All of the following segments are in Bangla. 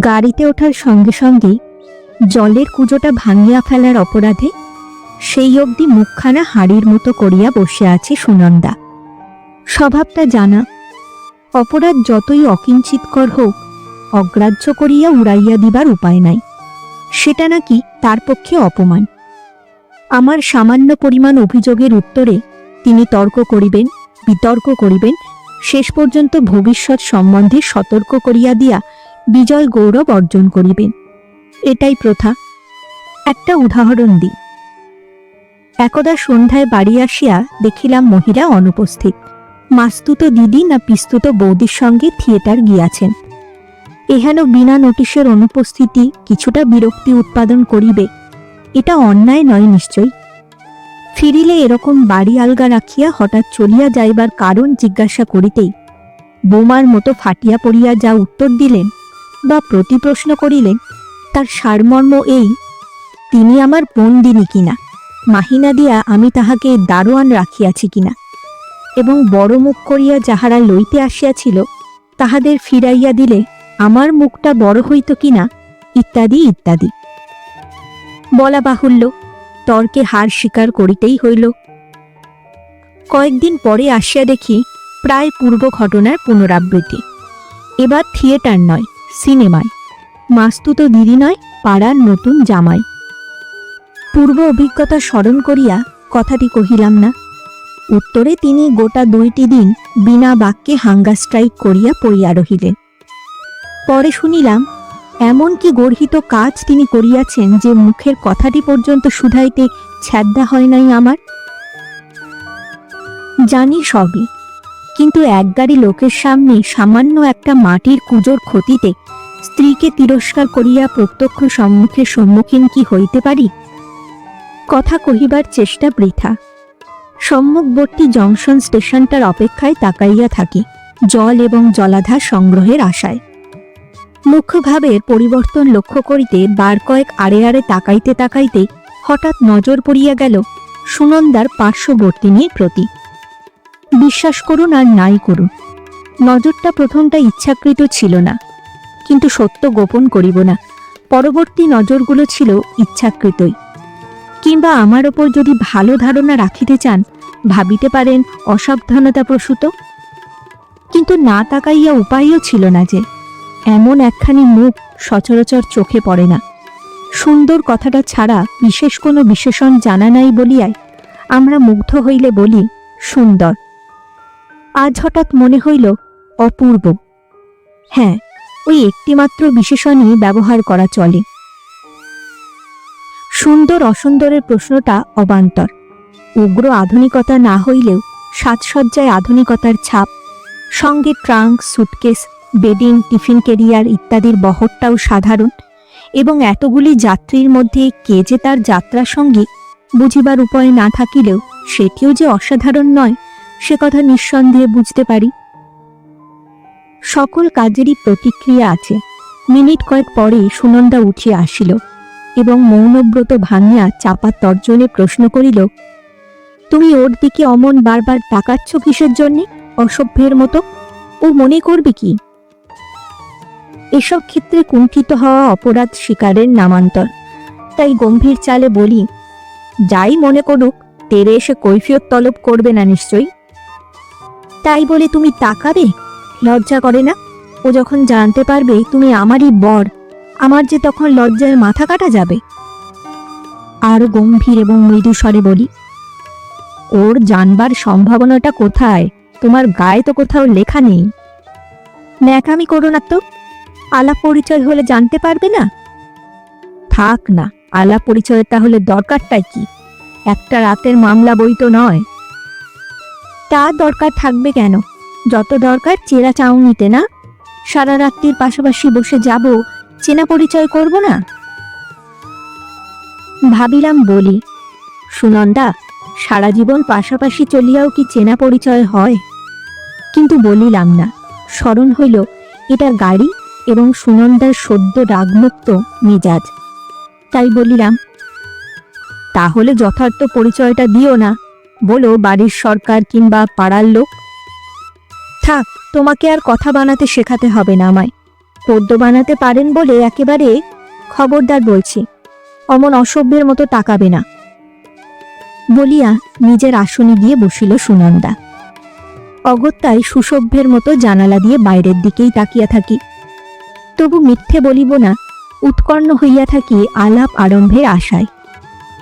গাড়িতে ওঠার সঙ্গে সঙ্গেই জলের কুজোটা ভাঙিয়া ফেলার অপরাধে সেই অবধি মুখখানা হাড়ির মতো করিয়া বসে আছে সুনন্দা। স্বভাবটা জানা, অপরাধ যতই অকিঞ্চিতকর হোক, অগ্রাহ্য করিয়া উড়াইয়া দিবার উপায় নাই। সেটা নাকি তার পক্ষে অপমান। আমার সামান্য পরিমাণ অভিযোগের উত্তরে তিনি তর্ক করিবেন, বিতর্ক করিবেন, শেষ পর্যন্ত ভবিষ্যৎ সম্বন্ধে সতর্ক করিয়া দিয়া বিজয় গৌরব অর্জন করিবেন। এটাই প্রথা। একটা উদাহরণ দিই। একদা সন্ধ্যায় বাড়ি আসিয়া দেখিলাম মহিলা অনুপস্থিত। মাস্তুত দিদি না পিস্তুত বৌদির সঙ্গে থিয়েটার গিয়াছেন। এহেন বিনা নোটিশের অনুপস্থিতি কিছুটা বিরক্তি উৎপাদন করিবে। এটা অন্যায় নয় নিশ্চয়। ফিরিলে এরকম বাড়ি আলগা রাখিয়া হঠাৎ চলিয়া যাইবার কারণ জিজ্ঞাসা করিতেই বোমার মতো ফাটিয়া পড়িয়া যা উত্তর দিলেন বা প্রতিপ্রশ্ন করিলেন তার সারমর্ম এই, তিনি আমার বন্দিনী কিনা? মাহিনা দিয়া আমি তাহাকে দারোয়ান রাখিয়াছি কিনা? এবং বড় মুখ করিয়া যাহারা লইতে আসিয়াছিল, তাহাদের ফিরাইয়া দিলে আমার মুখটা বড় হইত কিনা? ইত্যাদি ইত্যাদি। বলা বাহুল্য, তর্কে হার স্বীকার করিতেই হইল। কয়েকদিন পরে আসিয়া দেখি প্রায় পূর্ব ঘটনার পুনরাবৃত্তি। এবার থিয়েটার নয় সিনেমায়। মাস্তুত দিদি নয়, পাড়ার নতুন জামাই। পূর্ব অভিজ্ঞতা স্মরণ করিয়া কথাটি কহিলাম না। উত্তরে তিনি গোটা দুইটি দিন বিনা বাক্যে হাঙ্গা স্ট্রাইক করিয়া পড়িয়া রহিলেন। পরে শুনিলাম এমন কি গর্হিত কাজ তিনি করিয়াছেন যে মুখের কথাটি পর্যন্ত শুধাইতে ছ্যাদ্দা হয় নাই আমার। জানি সবই, কিন্তু এক গাড়ি লোকের সামনে সামান্য একটা মাটির কুজোর ক্ষতিতে স্ত্রীকে তিরস্কার করিয়া প্রত্যক্ষ সম্মুখে সম্মুখীন কি হইতে পারি? কথা কহিবার চেষ্টা বৃথা। সম্মুখবর্তী জংশন স্টেশনটার অপেক্ষায় তাকাইয়া থাকি, জল এবং জলাধার সংগ্রহের আশায়। মুখ্যভাবের পরিবর্তন লক্ষ্য করিতে বার কয়েক আড়ে আড়ে তাকাইতে তাকাইতে হঠাৎ নজর পড়িয়া গেল সুনন্দার পার্শ্ববর্তিনীর প্রতি বিশ্বাস করুন আর নাই করুন। নজরটা প্রথমটা ইচ্ছাকৃত ছিল না। কিন্তু সত্য গোপন করিব না। পরবর্তী নজরগুলো ছিল ইচ্ছাকৃতই। কিংবা আমার ওপর যদি ভালো ধারণা রাখিতে চান, ভাবিতে পারেন অসাবধানতা প্রসূত কিন্তু না তাকাইয়া উপায়ও ছিল না যে, এমন একখানি মুখ সচরাচর চোখে পড়ে না। সুন্দর কথাটা ছাড়া বিশেষ কোনো বিশেষণ জানা নাই বলিয়াই আমরা মুগ্ধ হইলে বলি, সুন্দর। আজ হঠাৎ মনে হইল, অপূর্ব। হ্যাঁ ওই একটিমাত্র বিশেষণই ব্যবহার করা চলে। সুন্দর অসুন্দরের প্রশ্নটা অবান্তর। উগ্র আধুনিকতা না হইলেও সাজসজ্জায় আধুনিকতার ছাপ, সঙ্গে trunk, suitcase, bedding, tiffin carrier ইত্যাদির বহরটাও সাধারণ এবং এতগুলি যাত্রীর মধ্যে কে যে তার যাত্রার সঙ্গী বুঝিবার উপায় না থাকিলেও সেটিও যে অসাধারণ নয়, সে কথা নিঃসন্দেহে বুঝতে পারি। সকল কাজেরই প্রতিক্রিয়া আছে। মিনিট কয়েক পরে সুনন্দা উঠিয়া আসিল এবং মৌনব্রত ভাঙিয়া চাপা তর্জনে প্রশ্ন করিল, তুমি ওর দিকে অমন বারবার তাকাচ্ছ কিসের জন্যে? অসভ্যের মতো? ও মনে করবে কি? এসব ক্ষেত্রে কুণ্ঠিত হওয়া অপরাধ শিকারের নামান্তর। তাই গম্ভীর চালে বলি, যাই মনে করুক, তেরে এসে কৈফিয়ত তলব করবে না নিশ্চয়ই? তাই বলে তুমি তাকাবে? লজ্জা করে না? ও যখন জানতে পারবে তুমি আমারই বর, আমার যে তখন লজ্জায় মাথা কাটা যাবে। আরও গম্ভীর এবং মৃদু স্বরে বলি, ওর জানবার সম্ভাবনাটা কোথায়? তোমার গায়ে তো কোথাও লেখা নেই। ন্যাকামি করো না তো, আলাপ পরিচয় হলে জানতে পারবে না? থাক না, আলাপ পরিচয়ের তাহলে দরকারটাই কি? একটা রাতের মামলা বই তো নয়। তা দরকার থাকবে কেন? যত দরকার চেরা চাউনিতে না। সারা রাত্রির পাশাপাশি বসে যাব, চেনা পরিচয় করব না? ভাবিলাম বলি, সুনন্দা, সারা জীবন পাশাপাশি চলিয়াও কি চেনা পরিচয় হয়? কিন্তু বলিলাম না। স্মরণ হইল, এটা গাড়ি এবং সুনন্দার সদ্য রাগমুক্ত মেজাজ। তাই বলিলাম, তাহলে যথার্থ পরিচয়টা দিও না। বলো, বাড়ির সরকার কিংবা পাড়ার লোক থাক, তোমাকে আর কথা বানাতে শেখাতে হবে না আমায়। পদ্য বানাতে পারেন বলে একেবারে খবরদার বলছি। অমন অসভ্যের মতো তাকাবে না। বলিয়া নিজের আসনে গিয়ে বসিল সুনন্দা। অগত্যায় সুসভ্যের মতো জানালা দিয়ে বাইরের দিকেই তাকিয়া থাকি। তবু মিথ্যে বলিব না, উৎকর্ণ হইয়া থাকি আলাপ আরম্ভের আশায়।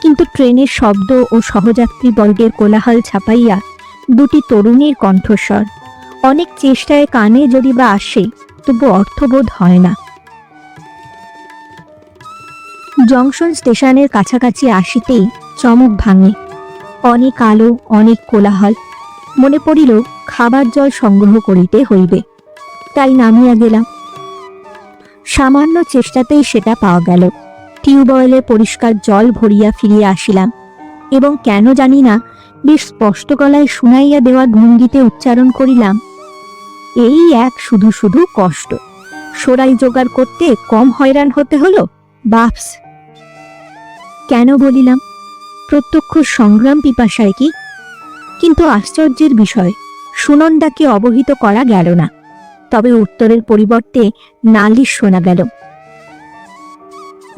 কিন্তু ট্রেনের শব্দ ও সহযাত্রী বর্গের কোলাহল ছাপাইয়া দুটি তরুণীর কণ্ঠস্বর অনেক চেষ্টায় কানে যদি বা আসে, তবু অর্থবোধ হয় না। জংশন স্টেশনের কাছাকাছি আসিতেই চমক ভাঙে। অনেক আলো অনেক কোলাহল। মনে পড়িল, খাবার জল সংগ্রহ করিতে হইবে। তাই নামিয়া গেলাম। সামান্য চেষ্টাতেই সেটা পাওয়া গেল। টিউবওয়েলে পরিষ্কার জল ভরিয়া ফিরিয়া আসিলাম এবং কেন জানি না, বেশ স্পষ্ট গলায় শুনাইয়া দেওয়া ভঙ্গিতে উচ্চারণ করিলাম এই এক শুধু শুধু কষ্ট। সোরাই জোগাড় করতে কম হয়রান হতে হলো, বাপস। কেন বলিলাম? প্রত্যক্ষ সংগ্রাম পিপাসায় কি? কিন্তু আশ্চর্যের বিষয়, সুনন্দাকে অবহিত করা গেল না। তবে উত্তরের পরিবর্তে নালিশ শোনা গেল।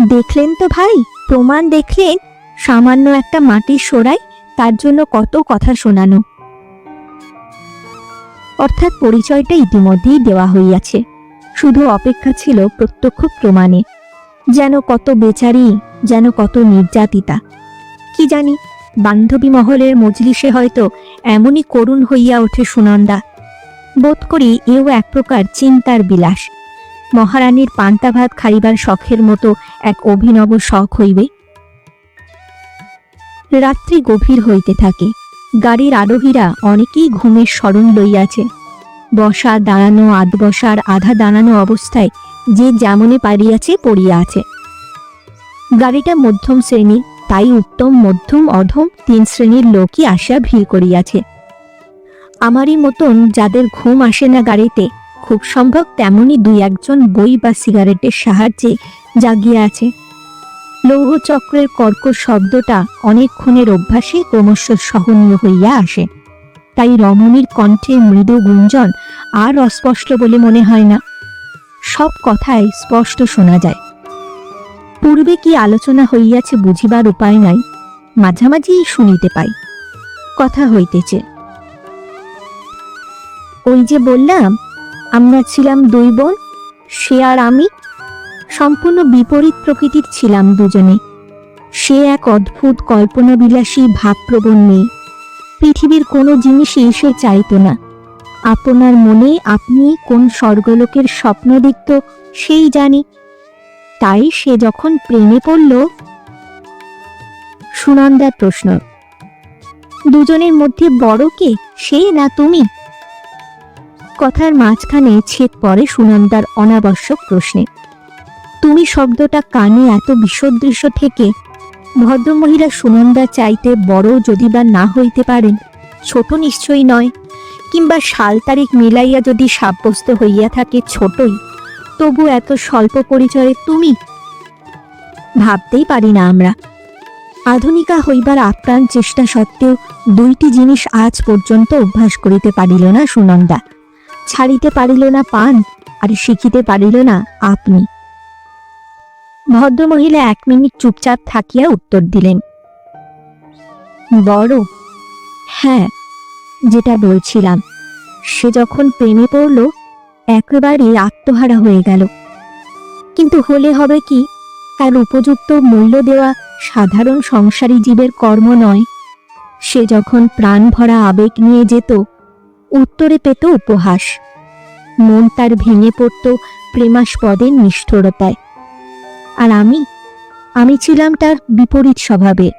দেখলেন তো ভাই, প্রমাণ দেখলেন, সামান্য একটা মাটির সোরাই তার জন্য কত কথা শোনানো। অর্থাৎ পরিচয়টা ইতিমধ্যেই দেওয়া হইয়াছে। শুধু অপেক্ষা ছিল প্রত্যক্ষ প্রমাণে। যেন কত বেচারি, যেন কত নির্যাতিতা। কি জানি, বান্ধবী মহলের মজলিসে হয়তো এমনই করুণ হইয়া ওঠে সুনন্দা। বোধ করি এও এক প্রকার চিন্তার বিলাস। মহারানীর পান্তা ভাত খাইবার শখের মতো এক অভিনব শখ হইবে। রাত্রি গভীর হইতে থাকে। গাড়ির আরোহীরা অনেকেই ঘুমের স্মরণ লইয়াছে। বসা, দাঁড়ানো আধ বসার আধা দাঁড়ানো অবস্থায় যে যেমনে পারিয়াছে পড়িয়া আছে। গাড়িটা মধ্যম শ্রেণির তাই উত্তম, মধ্যম, অধম তিন শ্রেণির লোকই আসিয়া ভিড় করিয়াছে। আমারই মতন যাদের ঘুম আসে না গাড়িতে, খুব সম্ভব তেমনই দুই একজন বই বা সিগারেটের সাহায্যে জাগিয়া আছে। লৌহ চক্রের কর্কশ শব্দটা অনেকক্ষণের অভ্যাসে ক্রমশ সহনীয় হইয়া আসে। তাই রমণীর কণ্ঠে মৃদু গুঞ্জন আর অস্পষ্ট বলে মনে হয় না। সব কথাই স্পষ্ট শোনা যায়। পূর্বে কি আলোচনা হইয়াছে বুঝিবার উপায় নাই, মাঝামাঝি শুনিতে পাই। কথা হইতেছে। ওই যে বললাম, আমরা ছিলাম দুই বোন, সে আর আমি সম্পূর্ণ বিপরীত প্রকৃতির ছিলাম দুজনে। সে এক অদ্ভুত কল্পনাবিলাসী, ভাবপ্রবণ মেয়ে। পৃথিবীর কোনো জিনিসই সে চাইত না। আপনার মনে আপনি কোন স্বর্গলোকের স্বপ্ন দেখত, সেই জানি। তাই সে যখন প্রেমে পড়ল, সুনন্দার প্রশ্ন, দুজনের মধ্যে বড় কে? সে না তুমি? কথার মাঝখানে ছেদ পড়ে সুনন্দার অনাবশ্যক প্রশ্নে। তুমি শব্দটা কানে এত বিসদৃশ্য থেকে ভদ্রমহিলা সুনন্দা চাইতে বড় যদি বা না হইতে পারেন, ছোট নিশ্চয়ই নয়, কিংবা সাল তারিখ মিলাইয়া যদি সাব্যস্ত হইয়া থাকে ছোটই, তবু এত স্বল্প পরিচয়ে তুমি? ভাবতেই পারি না আমরা। আধুনিকা হইবার আপ্রাণ চেষ্টা সত্ত্বেও দুইটি জিনিস আজ পর্যন্ত অভ্যাস করিতে পারিল না সুনন্দা। ছাড়িতে পারিল না পান, আর শিখিতে পারিল না আপনি। ভদ্রমহিলা এক মিনিট চুপচাপ থাকিয়া উত্তর দিলেন, বড় হ্যাঁ যেটা বলছিলাম, সে যখন প্রেমে পড়ল একেবারে আত্মহারা হয়ে গেল। কিন্তু হলে হবে কি, তার উপযুক্ত মূল্য দেওয়া সাধারণ সংসারী জীবের কর্ম নয়। সে যখন প্রাণ ভরা আবেগ নিয়ে যেত, উত্তরে পেত উপহাস। মন তার ভেঙে পড়ত প্রেমাস্পদের নিষ্ঠুরতায়। আর আমি? আমি ছিলাম তার বিপরীত স্বভাবে।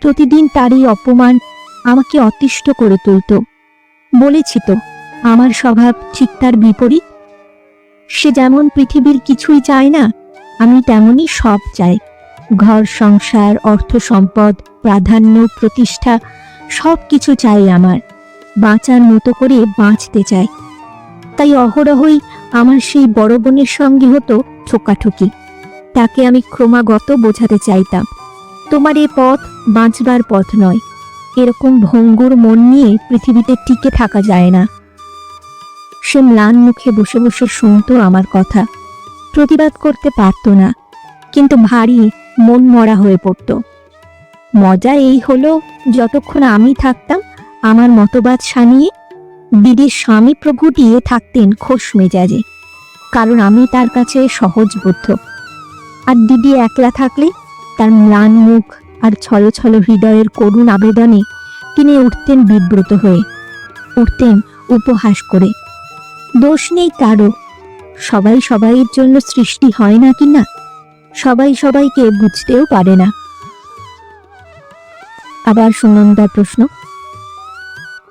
প্রতিদিন তার এই অপমান আমাকে অতিষ্ঠ করে তুলত। বলেছি তো, আমার স্বভাব ঠিক তার বিপরীত? সে যেমন পৃথিবীর কিছুই চায় না, আমি তেমনই সব চাই। ঘর, সংসার, অর্থ সম্পদ, প্রাধান্য, প্রতিষ্ঠা সব কিছু চাই আমার। বাঁচার মতো করে বাঁচতে চাই। তাই অহরহই আমার সেই বড় বোনের সঙ্গে হতো ঠোকাঠুকি। তাকে আমি ক্রমাগত বোঝাতে চাইতাম। তোমার এ পথ বাঁচবার পথ নয়। এরকম ভঙ্গুর মন নিয়ে পৃথিবীতে টিকে থাকা যায় না। সে ম্লান মুখে বসে বসে শুনতো আমার কথা। প্রতিবাদ করতে পারত না, কিন্তু ভারী মন মরা হয়ে পড়ত। মজা এই হলো, যতক্ষণ আমি থাকতাম, আমার মতবাদ সানিয়ে দিদির স্বামী প্রভুটিয়ে থাকতেন খোশ মেজাজে। কারণ আমি তার কাছে সহজবোধ্য আর দিদি একলা থাকলে তার ম্লান মুখ আর ছল ছল হৃদয়ের করুণ আবেদনে তিনি উঠতেন বিব্রত হয়ে, উঠতেন উপহাস করে। দোষ নেই কারও। সবাই সবাইয়ের জন্য সৃষ্টি হয় না কি না? সবাই সবাইকে বুঝতেও পারে না। আবার সুনন্দার প্রশ্ন,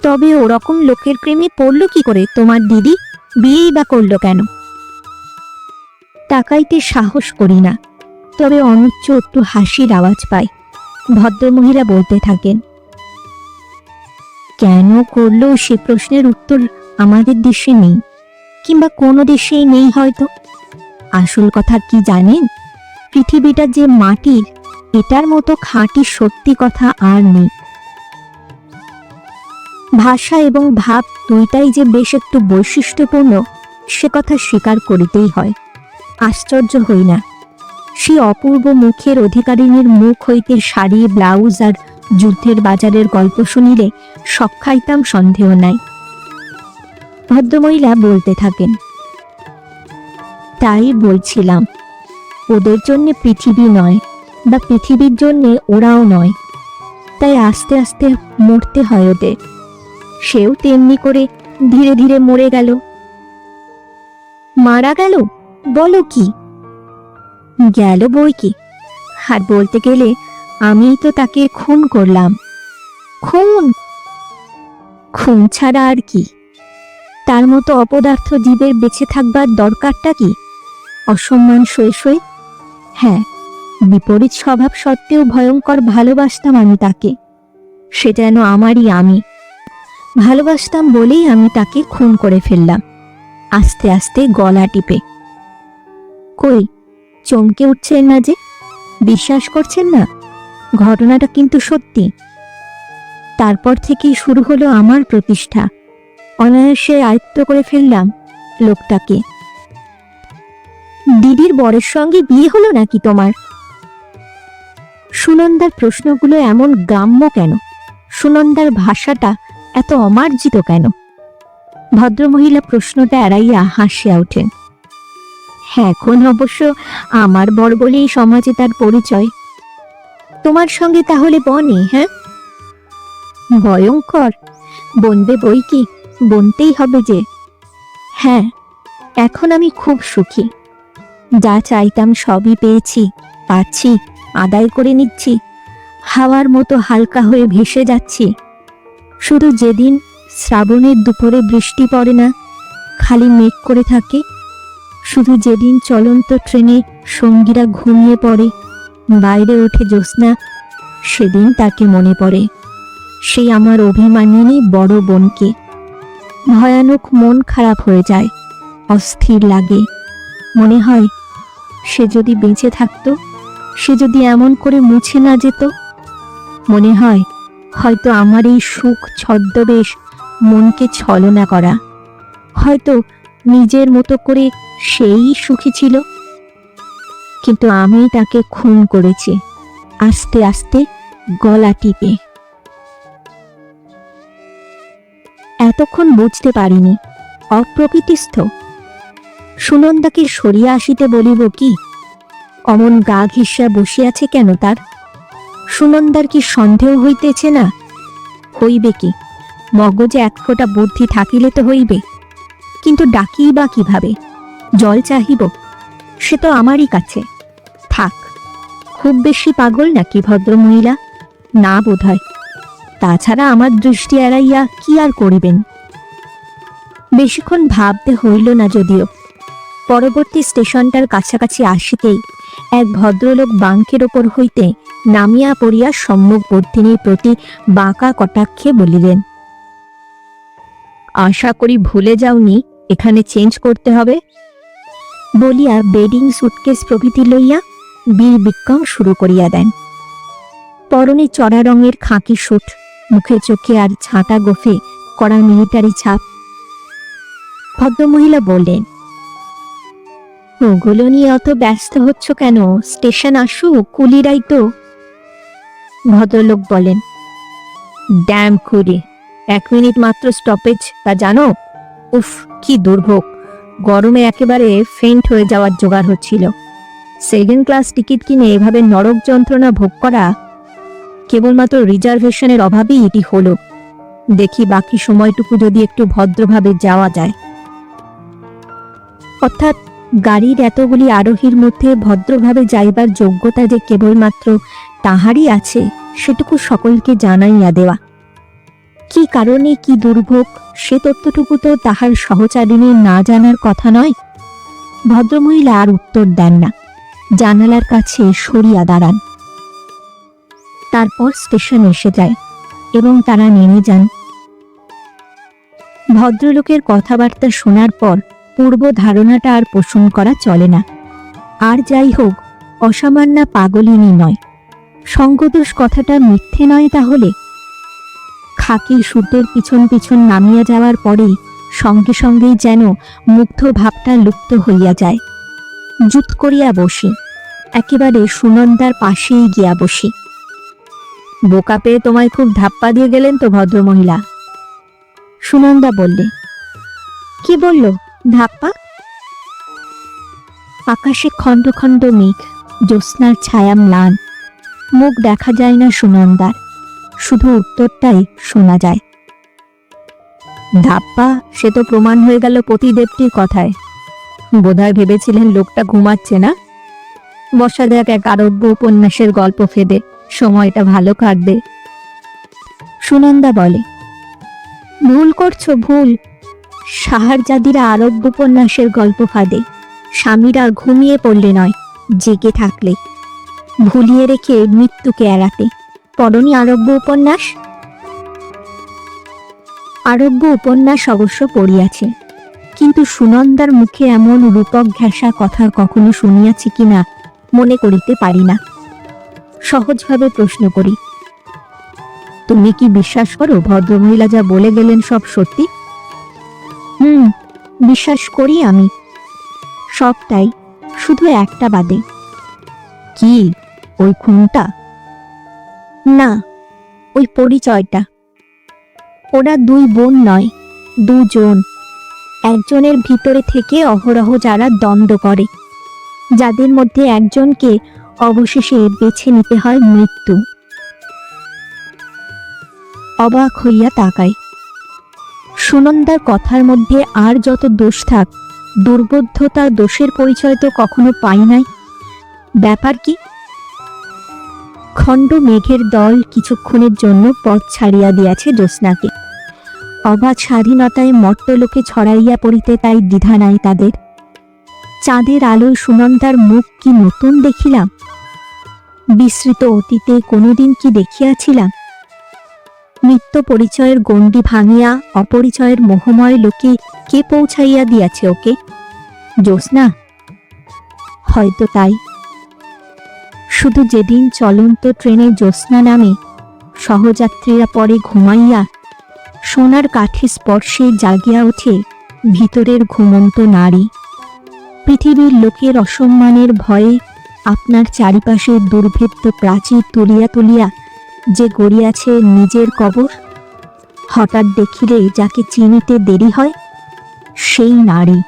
তবে ওরকম লোকের প্রেমে পড়ল কি করে? তোমার দিদি বিয়েই বা করল কেন? তাকাইতে সাহস করি না। তবে অনুচ্চ একটু হাসির আওয়াজ পাই। ভদ্রমহিলা বলতে থাকেন, কেন করল সে প্রশ্নের উত্তর আমাদের দেশে নেই, কিংবা কোনো দেশেই নেই হয়তো? আসল কথা কি জানেন? পৃথিবীটা যে মাটির, এটার মতো খাঁটি সত্যি কথা আর নেই। ভাষা এবং ভাব দুইটাই যে বেশ একটু বৈশিষ্ট্যপূর্ণ, সে কথা স্বীকার করিতেই হয়। আশ্চর্য হই না। সে অপূর্ব মুখের অধিকারিণীর মুখ হইতে শাড়ি, ব্লাউজ আর যুদ্ধের বাজারের গল্প শুনিলে শখ খাইতাম সন্দেহ নাই। ভদ্রমহিলা বলতে থাকেন, তাই বলছিলাম, ওদের জন্য পৃথিবী নয় বা পৃথিবীর জন্য ওরাও নয়। তাই আস্তে আস্তে মরতে হয় ওদের। সেও তেমনি করে ধীরে ধীরে মরে গেল। মারা গেল? বলো কি? গেল বই কি? আর বলতে গেলে আমি তো তাকে খুন করলাম। খুন? খুন ছাড়া আর কি? তার মতো অপদার্থ জীবের বেঁচে থাকবার দরকারটা কি? অসম্মান সয়ে সয়ে হ্যাঁ বিপরীত স্বভাব সত্ত্বেও ভয়ঙ্কর ভালোবাসতাম আমি তাকে। সে যেন আমারই আমি। ভালোবাসতাম বলেই আমি তাকে খুন করে ফেললাম। আস্তে আস্তে গলা টিপে। কই? চমকে উঠছেন না যে? বিশ্বাস করছেন না? ঘটনাটা কিন্তু সত্যি। তারপর থেকেই শুরু হলো আমার প্রতিষ্ঠা। অনায়াসে আয়ত্ত করে ফেললাম লোকটাকে। দিদির বরের সঙ্গে বিয়ে হলো নাকি তোমার? সুনন্দার প্রশ্নগুলো এমন গ্রাম্য কেন? সুনন্দার ভাষাটা এত অমার্জিত কেন? ভদ্রমহিলা প্রশ্নটা এড়াইয়া হাসিয়া ওঠেন। এখন অবশ্য আমার বর বলেই সমাজে তার পরিচয়। তোমার সঙ্গে তাহলে বনে হ্যাঁ? ভয়ঙ্কর। বনবে বই কি? বনতেই হবে যে। হ্যাঁ এখন আমি খুব সুখী। যা চাইতাম সবই পেয়েছি পাচ্ছি আদায় করে নিচ্ছি। হাওয়ার মতো হালকা হয়ে ভেসে যাচ্ছি। শুধু যেদিন শ্রাবণের দুপুরে বৃষ্টি পড়ে না, খালি মেঘ করে থাকে শুধু যেদিন চলন্ত ট্রেনে সঙ্গীরা ঘুমিয়ে পড়ে, বাইরে ওঠে জ্যোৎস্না, সেদিন তাকে মনে পড়ে। সেই আমার অভিমানিনী বড় বোনকে। ভয়ানক মন খারাপ হয়ে যায়, অস্থির লাগে। মনে হয়, সে যদি বেঁচে থাকতো, সে যদি এমন করে মুছে না যেত। মনে হয়, হয়তো আমার এই সুখ ছদ্মবেশ মনকে ছলনা করা। হয়তো নিজের মতো করে সেই সুখী ছিল। কিন্তু আমি তাকে খুন করেছি, আস্তে আস্তে গলা টিপে। এতক্ষণ বুঝতে পারিনি, অপ্রকৃতিস্থ। সুনন্দাকে সরিয়া আসিতে বলিব কি? অমন গা ঘিসা বসিয়াছে কেন তার? সুনন্দার কি সন্দেহ হইতেছে না? হইবে কি? মগজে এক ফোঁটা বুদ্ধি থাকিলে তো হইবে। কিন্তু ডাকি বা কীভাবে? জল চাহিব, সে তো আমারই কাছে। থাক, খুব বেশি পাগল নাকি ভদ্রমহিলা? না বোধ হয় তাছাড়া আমার দৃষ্টি এড়াইয়া কি আর করিবেন? বেশিক্ষণ ভাবতে হইল না যদিও। পরবর্তী স্টেশনটার কাছাকাছি আসিতেই এক ভদ্রলোক বাঙ্কের ওপর হইতে নামিয়া পড়িয়া সম্মুখবর্তিনীর প্রতি বাঁকা কটাক্ষে বলিলেন, আশা করি ভুলে যাওনি? এখানে চেঞ্জ করতে হবে। বলিয়া বেডিং সুটকেস প্রভৃতি লইয়া বীর বিক্রম শুরু করিয়া দেন। পরনে চড়া রঙের খাঁকি সুট, মুখে চোখে আর ছাঁটা গোফে কড়া মিলিটারি ছাপ। ভদ্রমহিলা বললেন, ওগুলো নিয়ে অত ব্যস্ত হচ্ছ কেন? স্টেশন আসুক কুলিরাই তো। ভদ্রলোক বলেন, ড্যাম কুলি, এক মিনিট মাত্র স্টপেজ তা জানো? উফ, কি দুর্ভোগ। গরমে একেবারে ফেন্ট হয়ে যাওয়ার জোগাড় হচ্ছিল। সেকেন্ড ক্লাস টিকিট কিনে এভাবে নরক যন্ত্রণা ভোগ করা কেবলমাত্র রিজার্ভেশনের অভাবেই এটি হলো। দেখি বাকি সময়টুকু যদি একটু ভদ্রভাবে যাওয়া যায়। অর্থাৎ গাড়ির এতগুলি আরোহীর মধ্যে ভদ্রভাবে যাইবার যোগ্যতা যে কেবলমাত্র তাহারই আছে, সেটুকু সকলকে জানাইয়া দেওয়া। কি কারণে কি দুর্ভোগ, সে তথ্যটুকু তো তাহার সহচারিণীর না জানার কথা নয়। ভদ্রমহিলা আর উত্তর দেন না। জানালার কাছে সরিয়া দাঁড়ান। তারপর স্টেশন এসে যায় এবং তারা নেমে যান। ভদ্রলোকের কথাবার্তা শোনার পর পূর্ব ধারণাটা আর পোষণ করা চলে না। আর যাই হোক, অসামান্যা পাগলিনী নয়। সঙ্গদোষ কথাটা মিথ্যে নয় তাহলে? খাকি সুতের পিছন পিছন নামিয়া যাওয়ার পরেই সঙ্গে সঙ্গেই যেন মুগ্ধ ভাবটা লুপ্ত হইয়া যায়। জুত করিয়া বসি, একেবারে সুনন্দার পাশেই গিয়া বসি। বোকা পেয়ে তোমায় খুব ধাপ্পা দিয়ে গেলেন তো ভদ্রমহিলা। সুনন্দা বললে, কি বলল, ধাপ্পা? আকাশে খণ্ড খণ্ড মেঘ, জ্যোৎস্নার ছায়া ম্লান। মুখ দেখা যায় না সুনন্দার। শুধু উত্তরটাই শোনা যায়। ধাপ্পা, সে তো প্রমাণ হয়ে গেল পতিদেবটির কথায়। বোধহয় ভেবেছিলেন লোকটা ঘুমাচ্ছে না। বসা যাক এক আরব্য উপন্যাসের গল্প ফেদে, সময়টা ভালো কাটবে। সুনন্দা বলে, ভুল করছ, ভুল। সাহারজাদিরা আরব্য উপন্যাসের গল্প ফাঁদে। স্বামীরা ঘুমিয়ে পড়লে নয়, জেগে থাকলে। ভুলিয়ে রেখে মৃত্যুকে এড়াতে। পরনি আরব্য উপন্যাস? আরব্য উপন্যাস অবশ্য পড়িয়াছে। কিন্তু সুনন্দার মুখে এমন রূপক ঘেঁষা কথা কখনো শুনিয়াছি কিনা মনে করিতে পারি না। সহজভাবে প্রশ্ন করি, তুমি কি বিশ্বাস করো ভদ্রমহিলা যা বলে গেলেন সব সত্যি? হুম, বিশ্বাস করি আমি। সবটাই, শুধু একটা বাদে। কি, ওই খুনটা? না, ওই পরিচয়টা। ওরা দুই বোন নয়, দুজন। একজনের ভিতরে থেকে অহরহ যারা দ্বন্দ্ব করে, যাদের মধ্যে একজনকে অবশেষে বেছে নিতে হয় মৃত্যু। অবাক হইয়া তাকায়। সুনন্দার কথার মধ্যে আর যত দোষ থাক, দুর্বোধ্যতার দোষের পরিচয় তো কখনো পাই নাই। ব্যাপার কি? খণ্ড মেঘের দল কিছুক্ষণের জন্য পথ ছাড়িয়া দিয়াছে জ্যোৎস্নাকে। অবাধ স্বাধীনতায় মর্তলোকে ছড়াইয়া পড়িতে তাই দ্বিধা নাই তাদের। চাঁদের আলোয় সুনন্দার মুখ কি নতুন দেখিলাম? বিস্মৃত অতীতে কোনোদিন কি দেখিয়াছিলাম? নিত্য পরিচয়ের গণ্ডি ভাঙিয়া অপরিচয়ের মোহময় লোকে কে পৌঁছাইয়া দিয়াছে ওকে? জ্যোৎস্না? হয়তো তাই। শুধু যেদিন চলন্ত ট্রেনে জ্যোৎস্না নামে, সহযাত্রীরা পরে ঘুমাইয়া সোনার কাঠে স্পর্শে জাগিয়া ওঠে ভিতরের ঘুমন্ত নারী। পৃথিবীর লোকের অসম্মানের ভয়ে আপনার চারিপাশে দুর্ভেদ্য প্রাচীর তুলিয়া তুলিয়া যে গড়িয়াছে নিজের কবর, হঠাৎ দেখিলে যাকে চিনিতে দেরি হয়, সেই নারী।